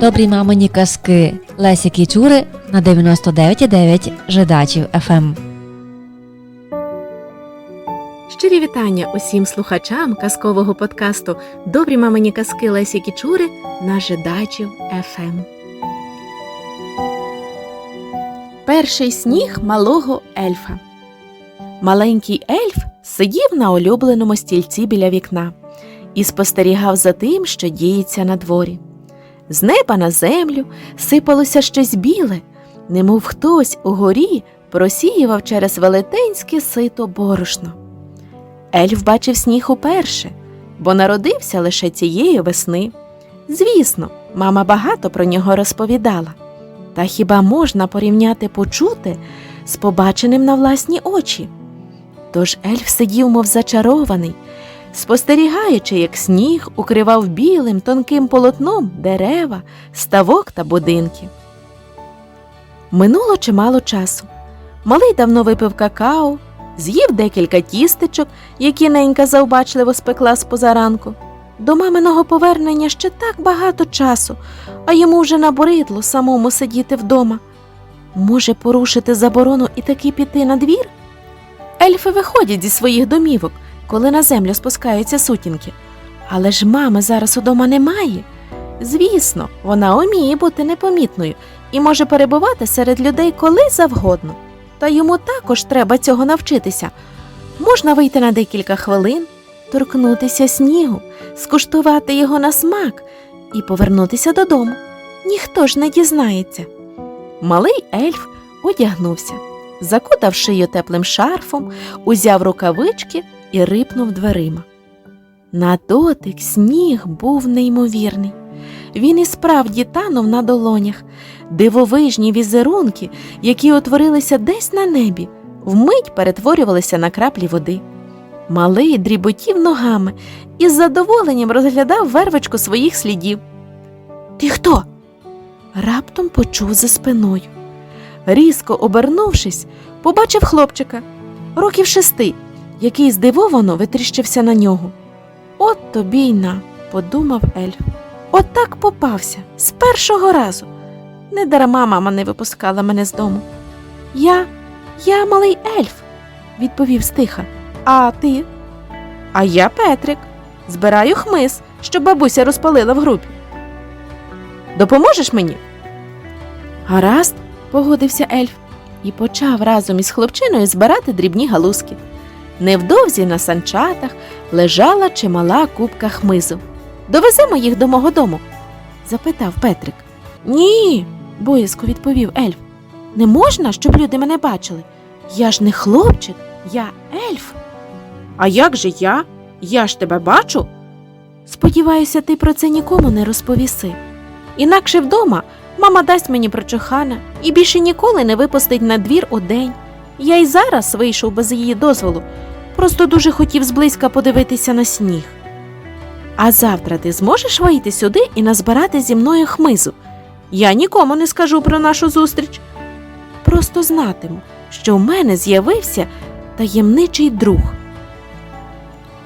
Добрі мамині казки Лесі Кічури на 99,9 Жидачів Ем. ФМ. Щирі вітання усім слухачам казкового подкасту Добрі мамині казки Лесі Кічури на Жидачів ФМ. Перший сніг малого ельфа. Маленький ельф сидів на улюбленому стільці біля вікна і спостерігав за тим, що діється на дворі. З неба на землю сипалося щось біле, немов хтось угорі просіював через велетенське сито борошно. Ельф бачив сніг уперше, бо народився лише цієї весни. Звісно, мама багато про нього розповідала. Та хіба можна порівняти почуте з побаченим на власні очі? Тож ельф сидів, мов зачарований, спостерігаючи, як сніг укривав білим тонким полотном дерева, ставок та будинки. Минуло чимало часу. Малий давно випив какао, з'їв декілька тістечок, які ненька завбачливо спекла з позаранку. До маминого повернення ще так багато часу, а йому вже набридло самому сидіти вдома. Може, порушити заборону і таки піти на двір? Ельфи виходять зі своїх домівок, коли на землю спускаються сутінки. Але ж мами зараз удома немає. Звісно, вона уміє бути непомітною і може перебувати серед людей коли завгодно. Та йому також треба цього навчитися. Можна вийти на декілька хвилин, торкнутися снігу, скуштувати його на смак і повернутися додому. Ніхто ж не дізнається. Малий ельф одягнувся, закутав шию теплим шарфом, узяв рукавички і рипнув дверима. На дотик сніг був неймовірний. Він і справді танув на долонях, дивовижні візерунки, які утворилися десь на небі, вмить перетворювалися на краплі води. Малий дріботів ногами і з задоволенням розглядав вервочку своїх слідів. Ти хто? раптом почув за спиною. Різко обернувшись, побачив хлопчика років шести, який здивовано витріщився на нього. От тобі й на, подумав ельф. От попався з першого разу. Не дарма мама не випускала мене з дому. Я, я малий ельф, відповів стиха. А ти? А я Петрик. Збираю хмиз, щоб бабуся розпалила в групі. Допоможеш мені? Гаразд, погодився ельф і почав разом із хлопчиною збирати дрібні галузки. Невдовзі на санчатах лежала чимала купка хмизу. Довеземо їх до мого дому? запитав Петрик. Ні, боязко відповів ельф. Не можна, щоб люди мене бачили. Я ж не хлопчик, я ельф. А як же я? Я ж тебе бачу. Сподіваюся, ти про це нікому не розповіси. Інакше вдома мама дасть мені прочухана і більше ніколи не випустить на двір у день. Я й зараз вийшов без її дозволу, просто дуже хотів зблизька подивитися на сніг. А завтра ти зможеш вийти сюди і назбирати зі мною хмизу. Я нікому не скажу про нашу зустріч. Просто знатиму, що в мене з'явився таємничий друг.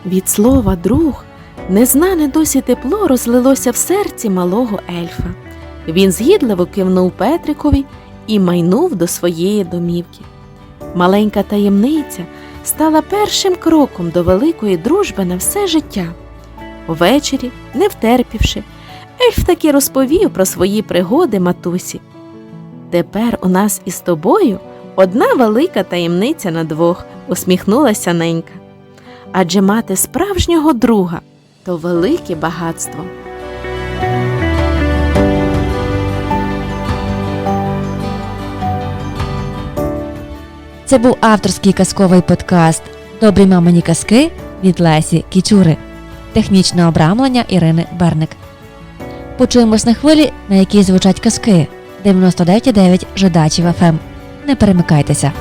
Від слова друг незнане досі тепло розлилося в серці малого ельфа. Він згідливо кивнув Петрикові і майнув до своєї домівки. Маленька таємниця стала першим кроком до великої дружби на все життя. Увечері, не втерпівши, ельф таки розповів про свої пригоди матусі. Тепер у нас із тобою одна велика таємниця на двох, усміхнулася ненька. Адже мати справжнього друга то велике багатство. Це був авторський казковий подкаст Добрі мамині казки від Лесі Кічури. Технічне обрамлення Ірини Берник. Почуємось на хвилі, на якій звучать казки 99,9 Жидачів ФМ. Не перемикайтеся.